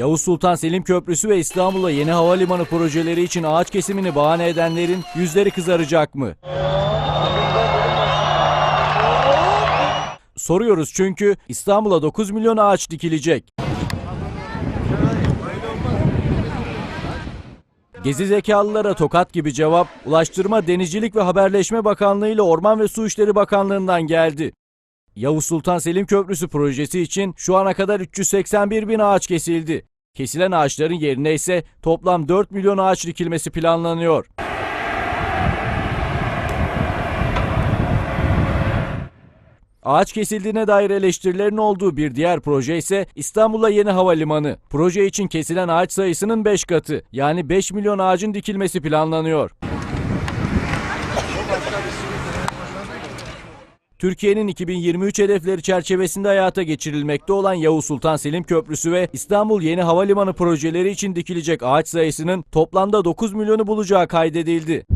Yavuz Sultan Selim Köprüsü ve İstanbul'a yeni havalimanı projeleri için ağaç kesimini bahane edenlerin yüzleri kızaracak mı? Soruyoruz çünkü İstanbul'a 9 milyon ağaç dikilecek. Gezi zekalılara tokat gibi cevap Ulaştırma, Denizcilik ve Haberleşme Bakanlığı ile Orman ve Su İşleri Bakanlığı'ndan geldi. Yavuz Sultan Selim Köprüsü projesi için şu ana kadar 381 bin ağaç kesildi. Kesilen ağaçların yerine ise toplam 4 milyon ağaç dikilmesi planlanıyor. Ağaç kesildiğine dair eleştirilerin olduğu bir diğer proje ise İstanbul'a yeni havalimanı. Proje için kesilen ağaç sayısının 5 katı yani 5 milyon ağacın dikilmesi planlanıyor. Türkiye'nin 2023 hedefleri çerçevesinde hayata geçirilmekte olan Yavuz Sultan Selim Köprüsü ve İstanbul Yeni Havalimanı projeleri için dikilecek ağaç sayısının toplamda 9 milyonu bulacağı kaydedildi.